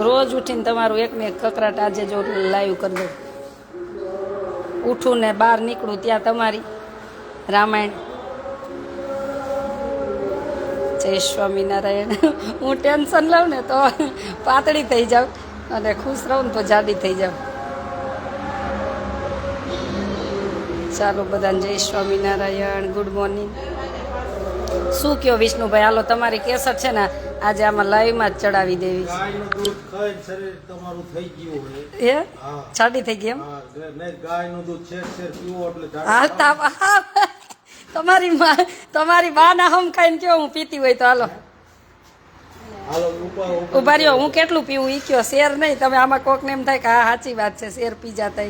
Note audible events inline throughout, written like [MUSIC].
રોજ ઉઠીને તમારું એક ને એક કકરાટ આજે જો લાઈવ કરી દઉં. ઉઠું ને બહાર નીકળું ત્યાં તમારી. રામાયણ. જય સ્વામિનારાયણ. હું ટેન્શન લઉં ને તો પાતળી થઈ જાઉં અને ખુશ રહું ને તો જાડી થઈ જાઉં. ચાલો બધાને જય સ્વામિનારાયણ. ગુડ મોર્નિંગ શું કયો વિષ્ણુભાઈ? હાલો, તમારી કેસર છે ને આજે આમાં લાઈવમાં જ ચડાવી દેવી ગાયનું દૂધ ખાઈને શરીર તમારું થઈ ગયું હોય. એ હા. જાડી થઈ ગઈ એમ? ગાયનું દૂધ શેર શેર પીવો એટલે હા તા તમારી માં તમારી બાના હમ ખાઈને કયો હું પીતી હોય તો હાલો. ઊભા રહ્યો હું કેટલું પીવું? ઈ કયો શેર નહીં? તમે આમાં કોકને એમ થાય કે હા સાચી વાત છે શેર પી જતા.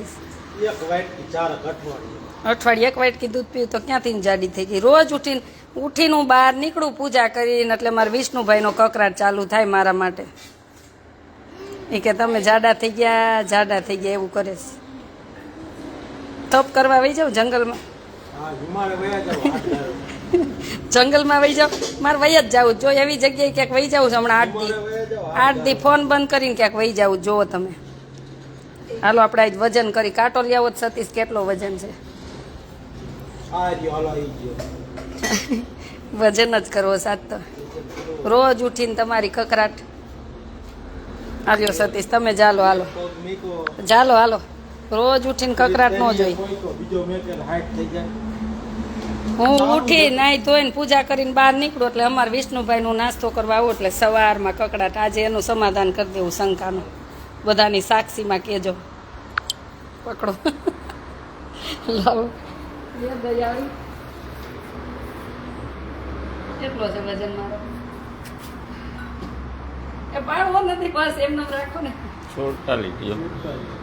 એક ચાર અઠવાડિયે. અઠવાડિયે એક વાટકી દૂધ પીવું તો ક્યાંથી ને જાડી થઈ ગઈ? રોજ ઉઠીને ઉઠીને હું બહાર નીકળું પૂજા કરીને એટલે મારા વિષ્ણુભાઈનો કકરાટ ચાલુ થાય મારા માટે. એ કે તમે જાડા થઈ ગયા જાડા થઈ ગયા એવું કરે છે. તપ કરવા વહી જાવ જંગલમાં? જાવ. જંગલમાં વહી જાવ મારે વહી જ જાવ. જો એવી જગ્યાએ ક્યાંક વહી જાઉં છું હમણાં આઠ દી જાવ આઠ દી ફોન બંધ કરીને ક્યાંક વહી જાઉં જુઓ તમે. હાલો આપણે આજ વજન કરી. કાંટો લેવો જ સતીશ કેટલો વજન છે? આ હાલો આવી ગયો. વજન જ કરવો સાત તો. રોજ ઉઠીને તમારી કકરાટ. આવ્યો સતીશ, તમે ચાલો હાલો. ચાલો હાલો. રોજ ઉઠીને કકરાટ ન જોઈ. હું ઉઠી નાઈ ધોઈને પૂજા કરીને બહાર નીકળું એટલે અમારે વિષ્ણુભાઈનું નાસ્તો કરવા આવું એટલે સવારમાં કકડાટ. આજે એનું સમાધાન કરી દેવું શંકાનું. બધાની સાક્ષીમાં કહેજો. પકડો. [LAUGHS] લાવો. આવી કેટલો છે વજન મારો એ પાડવો નથી બસ એમને એમ રાખો ને.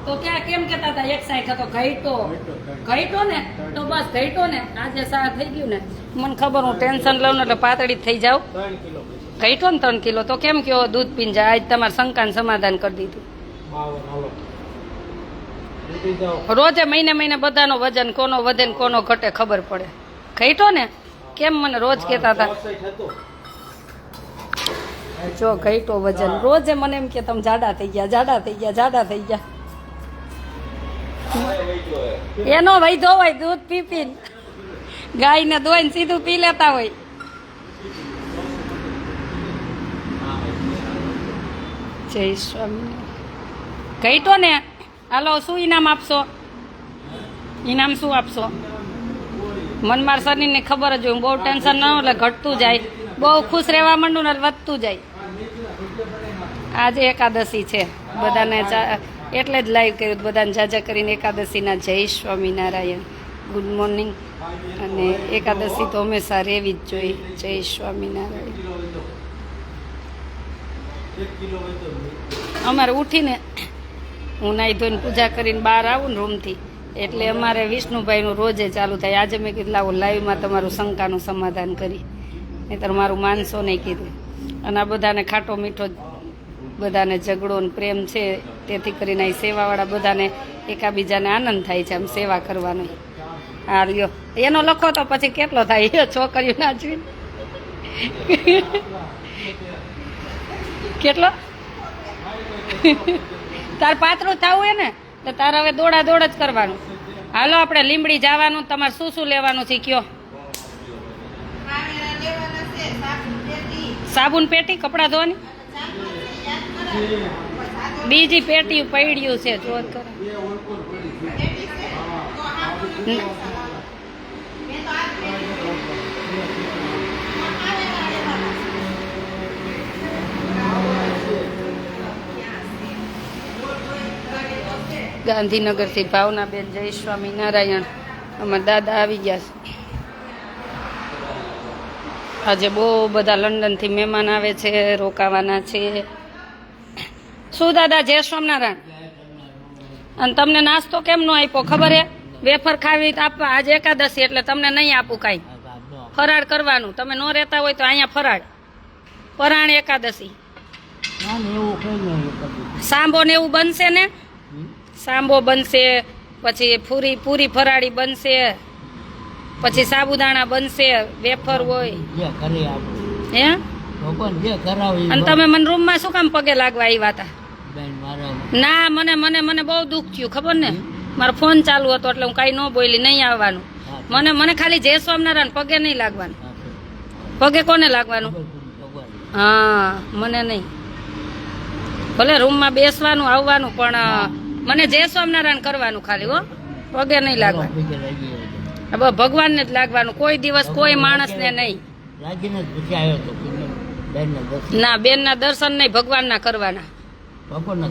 તો ક્યાં કેમ કેતા હતા એક સાઈડ હતો ઘઈટો. ઘઈટો ને? તો બસ ઘઈટો ને? આજે સા થઈ ગયું ને. મને ખબર હું ટેન્શન લઉં ને એટલે પાતળી જ થઈ જાઉં. ઘઈટો ને ત્રણ કિલો. તો કેમ કયો દૂધ પીને જાય? આજ તમારે શંકાનું સમાધાન કરી દીધું. રોજે મહિને મહિને બધાનો વજન કોનો વધે ને કોનો ઘટે ખબર પડે. ઘઈટો ને? કેમ મને રોજ કહેતા હતા? જો ઘઈટો વજન. રોજે મને એમ કે તમે જાડા થઈ ગયા, જાડા થઈ ગયા, જાડા થઈ ગયા. એનો ભાઈ હોય દૂધ પી પી ગાયને દોઈને સીધું પી લેતા હોય. જય સ્વામી ઘઈટો ને? હાલો, શું ઇનામ આપશો? ઇનામ શું આપશો? મન માર શરીરને ખબર જ હોય. બહુ ટેન્શન ન એટલે ઘટતું જાય. બહુ ખુશ રહેવા માંડું ને વધતું જાય. આજે એકાદશી છે. બધાને એટલે જ લાઈવ કર્યું. બધાને જાજા કરીને એકાદશીના જય સ્વામિનારાયણ. ગુડ મોર્નિંગ અને એકાદશી તો હંમેશા રહેવી જ જોઈએ. જય સ્વામિનારાયણ. અમારે ઉઠીને હું નાહી ધોઈને પૂજા કરીને બહાર આવું ને રૂમથી એટલે અમારે વિષ્ણુભાઈનું રોજે ચાલુ થાય. આજે મેં કીધું, લાવો, લાઈવમાં તમારું શંકાનું સમાધાન કરી. નહીંતર મારું માનસો નહીં કીધું. અને આ બધાને ખાટો મીઠો બધાને ઝઘડો ને પ્રેમ છે, તેથી કરીને અહીં સેવાવાળા બધાને એકાબીજાને આનંદ થાય છે આમ સેવા કરવાનો. આ લ્યો. એનો લખો તો પછી કેટલો થાય? એ છોકરીઓ નાચવી કેટલો? તાર પાત્રો થવું હે ને તો તારે હવે દોડા દોડ જ કરવાનું. હાલો, આપણે લીમડી જવાનું, તમારે શું શું લેવાનું છે કયો? સાબુન પેટી, કપડાં ધોવાની? બીજી પેટી પડ્યું છે જોત કરો. ગાંધીનગરથી ભાવનાબેન જય સ્વામિનારાયણ. અમારા દાદા આવી ગયા છે. આજે બહુ બધા લંડનથી મહેમાન આવે છે રોકાવાના છે. શું દાદા જય સ્વામિનારાયણ? અને તમને નાસ્તો કેમ નો આપ્યો? ખબર હે? વેફર ખાવી આપવા. આજે એકાદશી એટલે તમને નહીં આપું કાંઈ. ફરાળ કરવાનું. તમે ન રહેતા હોય તો અહીંયા ફરાળ. પરાણ એકાદશી. સાંભો ને એવું બનશે ને? સાંભો બનશે પછી પૂરી પૂરી ફરાળી બનશે પછી સાબુદાણા બનશે વેફર હોય. હે? અને તમે મને રૂમમાં શું કામ પગે લાગવા આવ્યા હતા? ના મને મને મને બહુ દુઃખ થયું ખબર ને? મારો ફોન ચાલુ હતો એટલે હું કાંઈ ન બોલી નહીં આવવાનું. મને મને ખાલી જય સ્વામિનારાયણ પગે નહીં લાગવાનું. પગે કોને લાગવાનું? હા મને નહીં. ભલે રૂમમાં બેસવાનું આવવાનું પણ મને જય સ્વામિનારાયણ કરવાનું ખાલી હો. પગે નહીં લાગવાનું હવે ભગવાનને જ લાગવાનું. કોઈ દિવસ કોઈ માણસને નહીં. કે બેનને ના દર્શન નહીં કરવાના. આપણે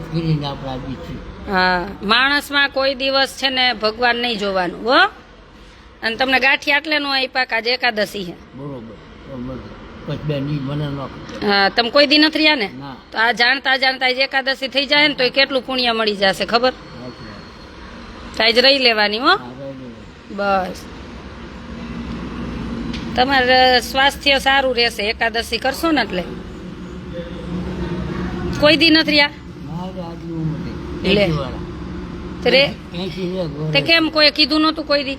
આવી છીએ હા માણસમાં કોઈ દિવસ છે ને ભગવાન નહીં જોવાનું હો. અને તમને ગાંઠી આટલે નું આપ્યા કે આજે એકાદશી હે બરોબર તો મને પછી બેન ઈ મને ન હા તમે કોઈ દી નથી રહ્યા ને? તો આ જાણતા જાણતા એકાદશી થઈ જાય ને તો કેટલું પુણ્ય મળી જશે ખબર? તાજ. રહી લેવાની હો. બસ. તમારે સ્વાસ્થ્ય સારું રહેશે એકાદશી કરશો ને એટલે? કોઈ દી નથી રહ્યા? લે. કેમ કોઈ કીધું નહોતું કોઈ દી?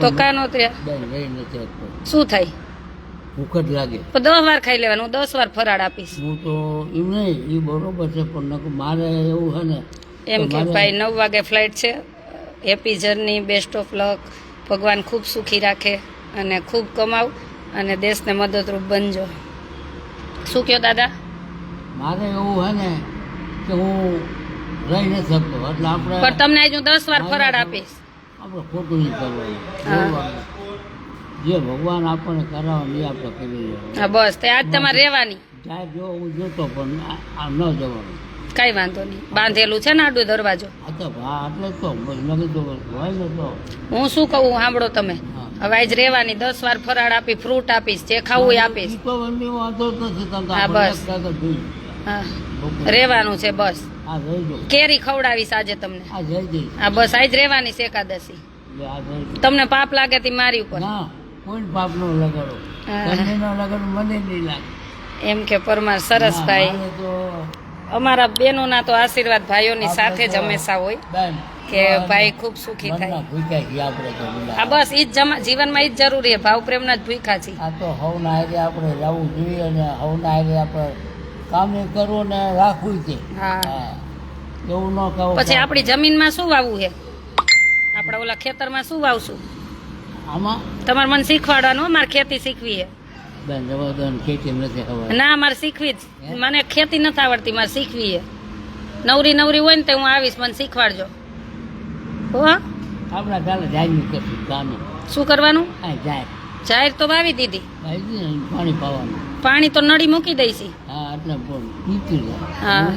તું કા શકતો શું થાય? ભૂખ જ લાગે. તો દસ વાર ખાઈ લેવાનું દસ વાર ફરાળ આપીશ. હું તો એમ નહીં એ બરોબર છે પણ મારે એવું છે ને એમ કે ભાઈ નવ વાગે ફ્લાઇટ છે. Happy journey best of luck ભગવાન ખૂબ સુખી રાખે અને ખૂબ કમાવ અને દેશને મદદરૂપ બનજો. શું કહો દાદા? મારે એવું છે ને કે હું રહી ન શકતો. એટલે આપણે પણ તમને આજે હું દસ વાર ફરાળ આપીશ. આપણે ખોટું નહીં કરવું. જે ભગવાન આપણને કરાવવાનું એ આપણે કરી હા બસ તે આજ તમારે રહેવાની. જાય જો હું જોતો પણ આ- ન જવાનું. કાંઈ વાંધો નહીં. બાંધેલું છે ને આડો દરવાજો? હા હું શું કહું સાંભળો તમે. હવે આજ રહેવાની દસ વાર ફરાળ આપી ફ્રૂટ આપીશ જે ખાવું એ આપીશ. હા, બસ. હા. રહેવાનું છે બસ. કેરી ખવડાવીશ આજે તમને. આ બસ આજ રહેવાની છે એકાદશી. તમને પાપ લાગે તે મારી ઉપર. ના. કોઈ પાપ નો લગાડો. હા. તમને નો લગાડો મને નહીં લાગે. એમ કે પરમાર સરસ ભાઈ. અમારા બેનોના તો આશીર્વાદ ભાઈઓની સાથે જ હંમેશા હોય કે ભાઈ ખૂબ સુખી થાય. આ બસ ઈ જ જીવનમાં ઈ જ જરૂરી છે ભાવ પ્રેમના જ ભૂખા છે આ તો હવના હારે આપણે રહેવું જોઈએ અને હવના હારે આપણે કામ કરવું ને રાખવું છે. હા. એવું ન કહો પછી આપણી જમીનમાં શું વાવવું છે? આપણા ઓલા ખેતરમાં શું વાવશું? આમાં? તમારે મને શીખવાડવાનું મારે ખેતી શીખવી છે. બેન જવા દો ખેતી નથી ખબર. ના મારે શીખવી જ. મને ખેતી નથી આવડતી મારે શીખવી છે. નવરી નવરી હોય ને તો હું આવીશ મને શીખવાડજો. હો આપણા કરશું શું કરવાનું? જાહેર તો વાવી દીધી. પાણી પાવાનું. પાણી તો નળી મૂકી દઈશી. હા.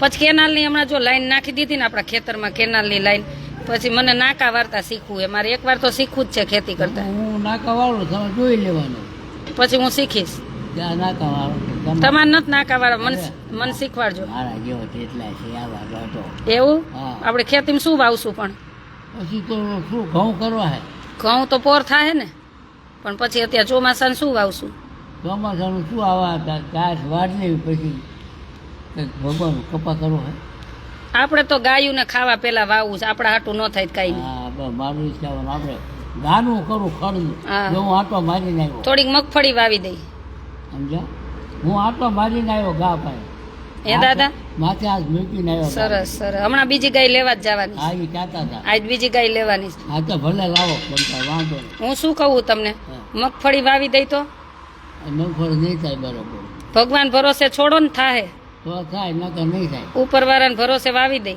પછી કેનાલની હમણાં જો લાઈન નાખી દીધી ને આપણા ખેતરમાં કેનાલની લાઈન પછી મને નાકા વાર્તા શીખવું એ. મારે એકવાર તો શીખવું જ છે ખેતી કરતા. હું નાકા વાળું તમે જોઈ લેવાનું. પછી હું શીખીશ. ત્યાં નાકા વાળું તમારે. નથી નાકા વાળા મને મને શીખવાડજો. મારા જેવો તેટલા છે આવા ઘટો એવું? હા. આપણે ખેતીમાં શું વાવશું પણ? પછી તો શું ઘઉં કરવા હે? ઘઉં તો પોર થાય ને. પણ પછી અત્યારે ચોમાસાને શું વાવશું? ચોમાસાનું શું આવા હતા? ઘાસ વાડ લેવી પછી કંઈક ભગવાન કપા કરવો હે. આપણે તો ગાયું ને ખાવા પેલા વાવવું છે. આપણા હાટું ન થાય કાંઈ મારું ઈચ્છાવાનું આપણે ગાનું કરું ખરું હા. આટો મારીને આવ્યો. થોડીક મગફળી વાવી દઈ. સમજ્યા? હું આટો મારીને આવ્યો ગા ભાઈ એ દાદા? માથે આજ મૂકીને આવ્યો સરસ સરસ. હમણાં બીજી ગાય લેવા જ જવાની હા એ કહેતા હતા. આજ બીજી ગાય લેવાની. હા તો ભલે લાવો વાંધો હું શું કહું તમને? મગફળી વાવી દઈ તો? મગફળી નહીં થાય બરોબર. ભગવાન ભરોસે છોડો ને થાહે. તો થાય નકર નહીં થાય. ઉપરવાળાને ભરોસે વાવી દઈ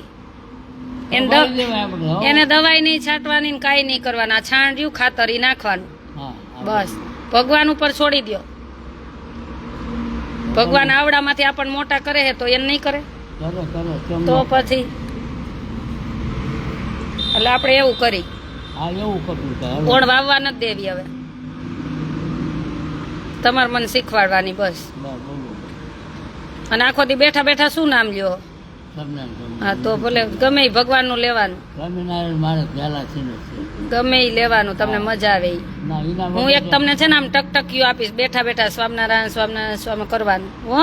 એને દ- દવાઈ નહીં છાંટવાની કાંઈ નહીં કરવાના. રહ્યું ખાતર નાખવાનું. બસ. ભગવાન ઉપર છોડી દ્યો. ભગવાન આવડામાંથી આપણને મોટા કરે છે તો એને નહીં કરે. તો પછી એટલે આપણે એવું કરી. કોણ વાવવા નથી દેવી હવે. તમારે મને શીખવાડવાની બસ. અને આખો દી બેઠા બેઠા શું નામ લ્યો. હા તો ભલે ગમે ભગવાન લેવાનું. ને છે. ગમે ઈ લેવાનું તમને મજા આવે ના હું એક તમને છે ને આમ ટકટકીઓ આપીશ બેઠા બેઠા સ્વામિનારાયણ સ્વામિનારાયણ સ્વામી કરવાનું હો?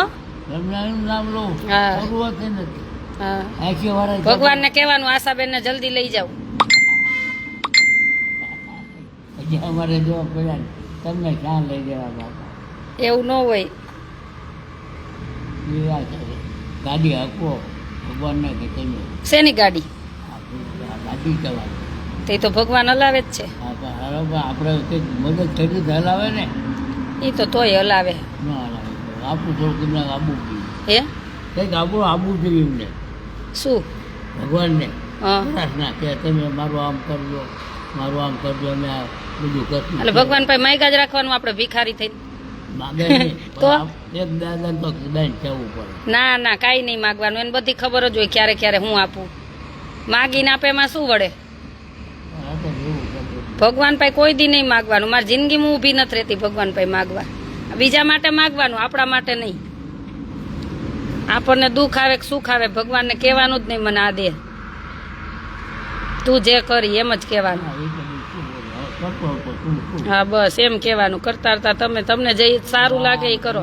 ભગવાન ને કેવાનું કહેવાનું આશાબેનને જલ્દી લઈ જાવ અમારે જો તમને ક્યાં લઈ જવા એવું ન હોય. વાત છે ગાડી આપો ભગવાનને કે તમે. શેની ગાડી? ગાડી ચલાવો તે તો ભગવાન હલાવે જ છે. આપણે તે મદદ તો હલાવે ને. એ તો તોય હલાવે. ના હલાવે આપણું થોડુંક એમને આબુ હે? કંઈક આપણું આબુ જોઈએ એમને. શું? ભગવાનને. પ્રાર્થના કે તમે મારું આમ કરજો મારું આમ કરજો અમે આ બધું કરશું. એટલે ભગવાન પાસે માયગા જ રાખવાનું આપણે ભિખારી થઈ માગે [LAUGHS] ના ના કઈ નહીં માગવાનું. એને બધી ખબર જ હોય ક્યારે ક્યારે હું આપું. માગીને આપે એમાં શું વળે? બધું. ભગવાન પાસે કોઈ દી નહીં માગવાનું. મારી જિંદગીમાં ઊભી નથી રહેતી ભગવાન પાસે માગવા. બીજા માટે માગવાનું આપણા માટે નહીં. આપણને દુઃખ આવે કે સુખ આવે ભગવાનને કહેવાનું જ નહીં મને આ દે. તું જે કરી એમ જ કહેવાનું. હા, બસ એમ કહેવાનું. કરતા કરતા તમે તમને જે સારું લાગે એ કરો.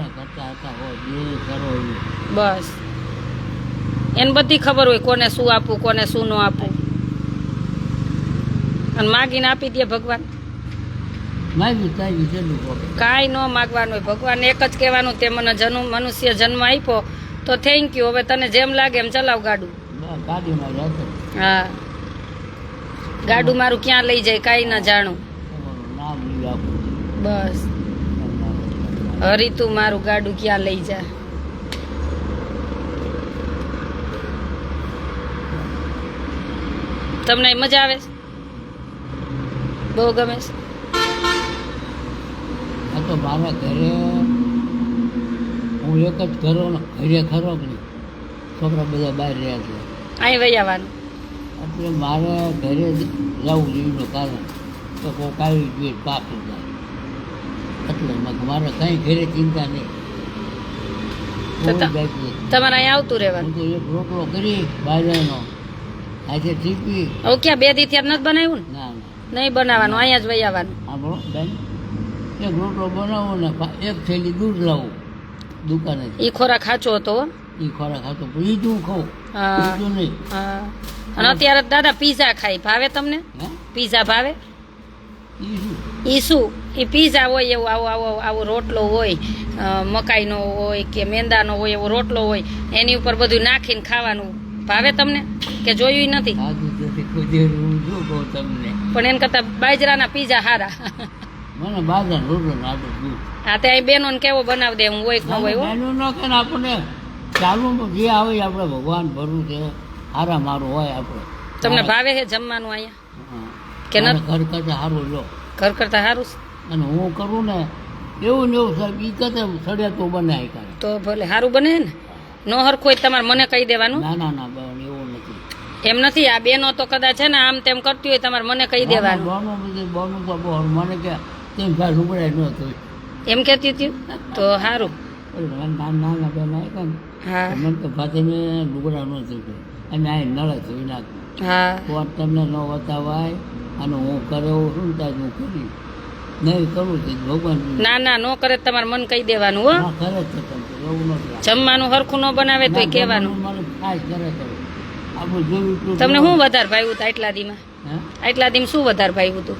બસ. એને બધી ખબર હોય કોને શું આપવું કોને શું ન આપવું. અને માગીને આપી દે ભગવાન. કાંઈ ન માગવાનું હોય. ભગવાન એક જ કહેવાનું તે મને જન્મ મનુષ્ય જન્મ આપ્યો તો થેન્ક યુ હવે તને જેમ લાગે એમ ચલાવ ગાડું. હા. ગાડું મારું ક્યાં લઈ જાય કાંઈ ન જાણું. બસ. હરી તું મારું ગાડું ક્યાં લઈ જા. તમને મજા આવે બહુ ગમે છે? તો મારા ઘરે હું એક જ ઘરો ઘરે ખરો છોકરા બધા બહાર રહ્યા છે. અહીં વૈયાવાનું એટલે મારે ઘરે લાવું જવું જોઈનું કારણ તો કોઈક આવી જોઈએ પાક જાય એટલે મારે કંઈ ઘરે ચિંતા નહીં. તમારે અહીંયા આવતું રહેવાનું? એક રોટલો કરી બાજરાનો આજે ટીપી હવે ક્યાં બે દી નથી બનાવ્યું ના? નહીં બનાવવાનું અહીંયા જ વહી આવવાનું. બેન. એક રોટલો બનાવો ને એક થેલી દૂધ લાવું દુકાને એ ખોરાક ખાચો હતો એ ખોરાક ખાચો બીજું ખાઉં. બીજું નહીં. હા. અને અત્યારે દાદા પીઝા ખાય ભાવે તમને? પીઝા ભાવે? ઈ એ શું? એ પીઝા હોય એવું આવો આવો આવો રોટલો હોય મકાઈનો હોય કે મેંદાનો હોય એવો રોટલો હોય એની ઉપર બધું નાખીને ખાવાનું ભાવે તમને? કે જોયું નથી? પણ એને કરતા બાજરાના પીઝા હારા. મને બાજર રોટલો હા તે અહીં બેનોને કેવો બનાવી દે હું હોય ન હોય આપણને ચાલુ જે આવે આપણે ભગવાન ભરવું છે. હારા મારું હોય આપણે. તમને ભાવે છે જમવાનું અહીંયા? કે ન નથી? ઘર કરતા સારું લો ઘર કરતા સારું? અને હું કરું ને એવું ને એવું સાહેબ ઈ કદે સડે તો બનાય કરે તો ભલે સારું બને ને? નો હરખું તમારે મને કહી દેવાનું? ના ના ના બેન એવું નથી. એમ નથી? આ બેનો તો કદાચ છે ને આમ તેમ કરતી હોય તમારે મને કહી દેવાનું. બોનું બધું બોનું તો બહુ મને કે તેમ ભાઈ લુગડાય ન થયું એમ કહેતી હતી? તો સારું નાના ના બેન ને હા. મને તો ભાતીને લુગડા ન થયું અને આ નળ ધોઈ નાખ્યું હા. કોણ તમને ન બતાવાય અને હું કરે એવું શું થાય હું કરી. નહીં કરું તો ભગવાન ના. ના ન કરે તો તમારે મન કહી દેવાનું હો. કરે છે જમવાનું હરખું ન બનાવે તોય કહેવાનું. કરે છે તમને શું વધારે ભાવ્યું હતું આટલા દીમાં? આટલા દીમાં શું વધારે ભાવ્યું હતું?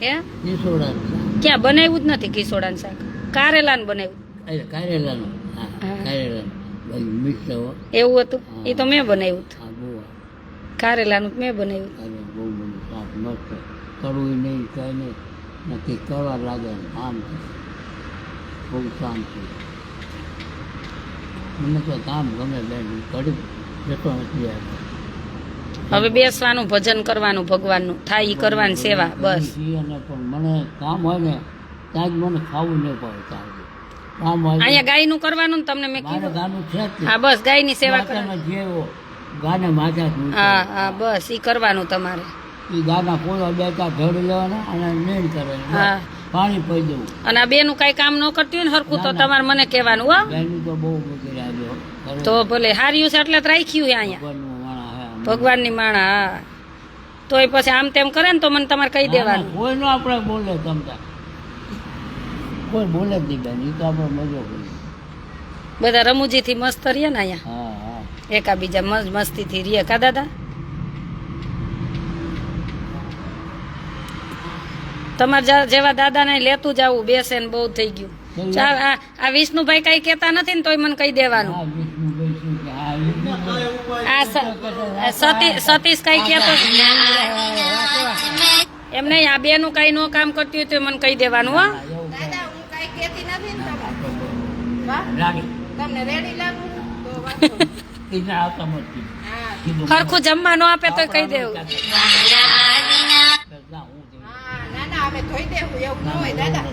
હે ક્યાં બનાવ્યું જ નથી કિશોડાનું શાક? કારેલાનું બનાવ્યું. કારેલાનું. કારેલાનું. એવું હતું? એ તો મેં બનાવ્યું હતું. કારેલાનું મેં બનાવ્યું. કડવું નહીં કાંઈ નહીં. નથી કરવા લાગે આમ બહુ શાંતિ મને તો કામ ગમે બેન કડી જતો નથી હવે બેસવાનું ભજન કરવાનું ભગવાનનું. થાય એ કરવાની સેવા બસ. પણ મને કામ હોય ને ત્યાં જ મને ખાવું નહીં પડે ત્યાં સુધી. કામનું અહીંયા કરવાનું ને તમને મેં કીધું. તે. હા બસ ગાયની સેવા કરવાની. ગાને માથા હા હા બસ ઈ કરવાનું તમારે. ઈ ગાના પોળા બે ચાર લેવાના અને નીણ કરે હા. પાણી પી દેવું અને આ બેનું કાંઈ કામ ન કરતી હોય ને હરખું તો તમારે મને કહેવાનું હો. બેનું તો બહુ વગેરે રાખ્યો તો ભલે હાર્યું છે એટલે રાખ્યું છે અહીંયા. ભગવાનનું માણા હા તોય પછી આમ તેમ કરે ને તો મને તમારે કહી ના, દેવાનું. ના, કોઈ નો આપણે બોલે તમતા કોઈ બોલે જ નહીં બેન એ તો આપણે મજો કરીએ બધા રમૂજીથી મસ્ત રહીએ ને અહીંયા? હા હા. એકાબીજા મસ્ત મસ્તીથી રહીએ કા દાદા? તમારે જેવા જેવા દાદાને લેતું જવું બેસે ને બહુ થઈ ગયું. ચાલ આ વિષ્ણુભાઈ કઈ કેતા નથી ને તોય મને કહી દેવાનું. આ સતીશ કઈ કેતો એમ નહીં આ બેનું કઈ નો કામ કરતી હોય તો મને કહી દેવાનું હો હા, એવું કરે. દાદા હું કાંઈ કહેતી નથી ને ના, તમને. તમને રેડી લાગુ? તો વાંધો નહીં. [LAUGHS] એને આવતા મત કીધું. હા. કીધું ખરખું જમવા નો આપે તો કહી દેવું. ના, હું ના ના અમે ધોઈ દેવું એવું ન હોય દાદા. ન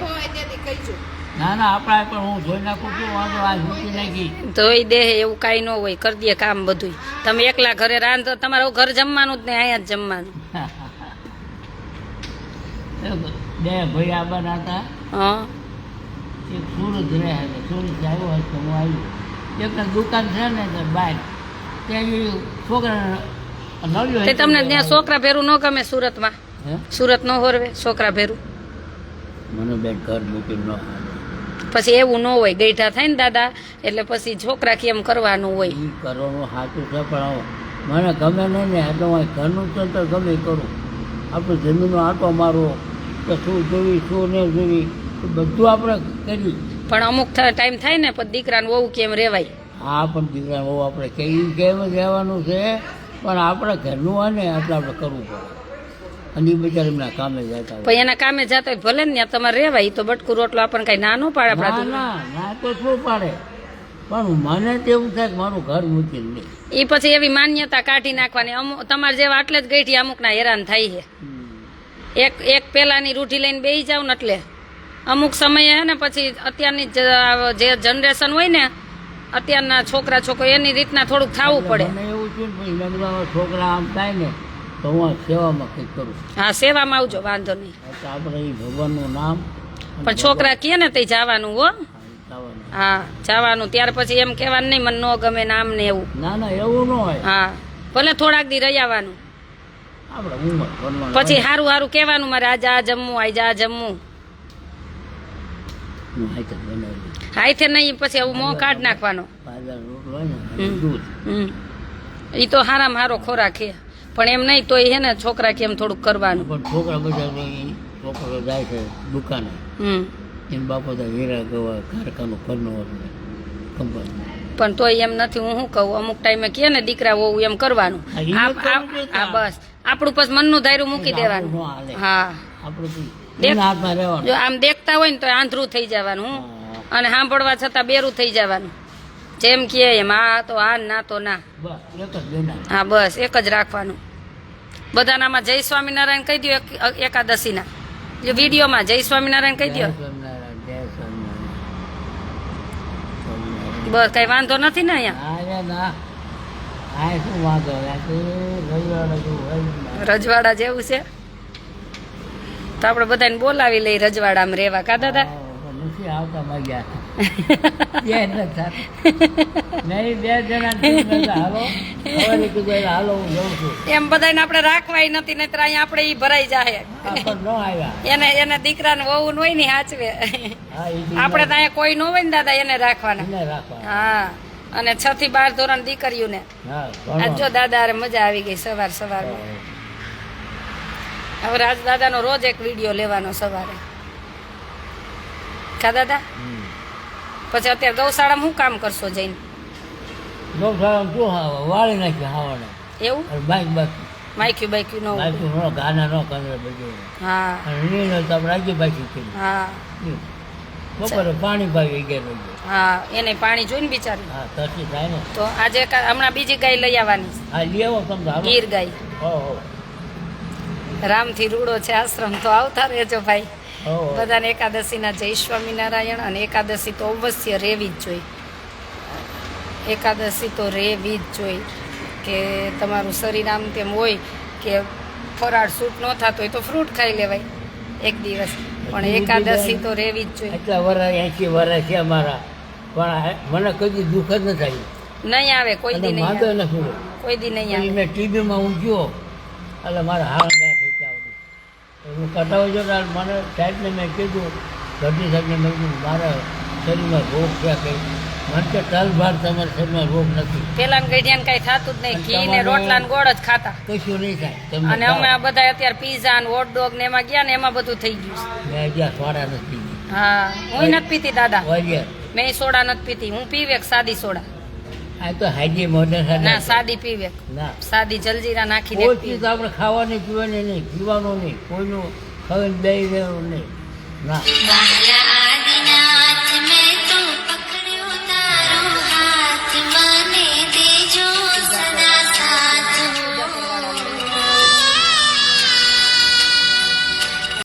ધોવાય તેથી કહીજો ના ના. આપણા પણ હું જોઈ નાખું છું વાંધો આ મૂકી નાખી. ધોઈ દે. એવું કાંઈ ન હોય કરી દે કામ બધું તમે એકલા ઘરે રાંધો તમારું ઘર જમવાનું જ ને અહીંયા જ જમવાનું. [LAUGHS] બે ભાઈ આવવાના હતા. હા. એક સુરત રહે છે. સુરત આવ્યો હતો હું આવ્યો. એક દુકાન છે ને તે બહાર ત્યાં છોકરા તમને ત્યાં છોકરા ભેરું ન ગમે સુરતમાં? હે? સુરત ન હોરવે છોકરા ભેરું. મને બેન ઘર મૂકીને ન પછી એવું ન હોય ગઈઠા થાય ને દાદા એટલે પછી છોકરા કેમ કરવાનું હોય. ઈ કરવાનું સાચું છે પણ મને ગમે નહીં ને એટલે હું ઘરનું છે તો ગમે એ કરું. આપણે જમીનનો આંટો મારવો કે શું જોવી શું ન જોવી. બધું આપણે કર્યું પણ અમુક ટાઈમ થાય ને પણ દીકરાને વહુ કેમ રહેવાય હા પણ દીકરા બહુ આપણે કેવી કેમ રહેવાનું છે? પણ આપણે ઘરનું હોય ને એટલે આપણે કરવું પડે. અને એ બિચારા એમના કામે જતા પણ એના કામે જતા હોય ભલે ને તમારે રહેવાય તો બટકું રોટલો આપણને કઈ પાડે ના આપણા ના ના તો શું પાડે. પણ મને તેવું થાય કે મારું ઘર મૂકી નહીં એ પછી એવી માન્યતા કાઢી નાખવાની. અમુક તમારે જેવા આટલે જ ગઈઠી અમુકના હેરાન થાય છે. એક એક પેલાની રૂઢી લઈને બેસી જાવ ને એટલે. અમુક સમયે હે ને પછી અત્યારની જ જનરેશન હોય ને અત્યારના છોકરા છોકરો એની રીતના થોડુંક થવું પડે. એવું છે છોકરા આમ થાય ને તો હું સેવામાં કંઈક કરું હા સેવામાં આવજો વાંધો નહીં. આપણે એ ભગવાનનું નામ પણ છોકરા કહે ને તે જવાનું હો. હા જવાનું. ત્યાર પછી એમ કહેવાનું નહીં મને ન ગમે નામ ને એવું. ના ના એવું ન હોય. હા ભલે થોડાક દી રહી આવવાનું. પછી સારું સારું કહેવાનું મારે આજે આ જમવું આજે આ જમવું. હાથે નહીં પછી એવું મોં કાઢ નાખવાનો. એ તો હારામાં હારો ખોરાક છે. પણ એમ નહીં તોય હે ને છોકરા કેમ થોડુંક કરવાનું. પણ છોકરા બધા છોકરો જાય છે દુકાને. એમ બાપો તો હીરા ગવા કારખાનું કંપની. પણ તોય એમ નથી હું શું કહું? અમુક ટાઈમે કહે ને દીકરા હોવું એમ કરવાનું. હા. હા બસ. આપણું પછી મનનું ધાર્યું મૂકી દેવાનું. હા. આપણે જો આમ દેખતા હોય ને તો આંધળું થઈ જવાનું અને સાંભળવા છતાં બેરું થઈ જવાનું. જેમ કહે એમ આ તો આ ના તો ના. હા બસ એક જ રાખવાનું. બધાનામાં જય સ્વામિનારાયણ કહી દો એક- એકાદશીના. જો વિડીયોમાં જય સ્વામિનારાયણ કહી દો. બસ કઈ વાંધો નથી ને અહીંયા. રજવાડા જેવું છે? તો આપણે બધાને બોલાવી લઈ રજવાડામાં રહેવા કા દાદા? નથી આવતા મજા બે નથી થતા. નહીં બે જણા હાલો. સવારે કીધું એટલે હાલો હું જઉં છું. એમ બધાને આપણે રાખવાય નથી નહીતર અહીંયા આપણે ઈ ભરાઈ જાહે. એને એને દીકરાને વહુ ન હોય ને હાચવે. આપણે તો અહીંયા કોઈ ન હોય ને દાદા એને રાખવાના. હા અને છ થી બાર ધોરણ દીકરીઓને. આજ જો દાદા મજા આવી ગઈ સવાર સવારમાં. હવે રાજ દાદાનો રોજ એક વીડિયો લેવાનો સવારે. કા દાદા? પછી અત્યારે ગૌશાળામાં શું કામ કરશો જઈને? ગૌશાળામાં શું હાવા વાળી નાખ્યું હાવાને એવું? બાઈક બાઈક માયક્યું બાયક્યું ન. બાઈક નો ગાના નો કરે બધું. હા. નીનો તો આપણે બાકી હા. બપોરે પાણી ભાવી ગયા. હા એને પાણી જોઈને બિચારી. હા તરસી થાય ને. તો આજે હમણાં બીજી ગાય લઈ આવવાની. હા લેવો આવો ગીર ગાય. ઓહો હો. રામથી રૂડો છે આશ્રમ તો આવતા રહેજો ભાઈ. બધાને એકાદશીના જય સ્વામિનારાયણ અને એકાદશી તો અવશ્ય રહેવી જ જોઈએ. એકાદશી તો રહેવી જ જોઈએ કે તમારું શરીર આમ તેમ હોય કે ફરાળ સૂટ ન થતો હોય તો ફ્રૂટ ખાઈ લેવાય એક દિવસ. પણ એકાદશી તો રહેવી જ જોઈએ. એટલા વર્ષ એસી વર્ષ છે અમારા. પણ મને કદી દુઃખ જ ન થાય નહીં આવે કોઈ દી નહીં કોઈ દી નહીં આવે. મેં ટીવીમાં હું ગયો એટલે મારા હાલ ગયા હોય ત્યારે મને સાહેબને મેં કીધું ગઢી સાહેબને મેં કીધું મારા શરીરમાં રોગ છે કંઈ મને કે તલ ભાર તમારા શરીરમાં રોગ નથી. પેલા ગઢિયાને કઈ થતું જ નહીં. ઘી ને રોટલા ને ગોળ જ ખાતા. કશું નહીં થાય. અને અમે આ બધા અત્યારે પીઝા ને હોટ ડોગ ને એમાં ગયા ને એમાં બધું થઈ ગયું મેં હજી સોડા નથી હા હું નથી પીતી દાદા. મેં સોડા નથી પીતી. હું પીવે સાદી સોડા. આ તો હાજી મોટર ના. સાદી પીવે. ના. સાદી જલજીરા નાખી કોઈ તો આપણે ખાવાની પીવાની નહીં પીવાનું નહીં. કોઈનું ખાઈને દઈ દેવાનું નહીં. ના.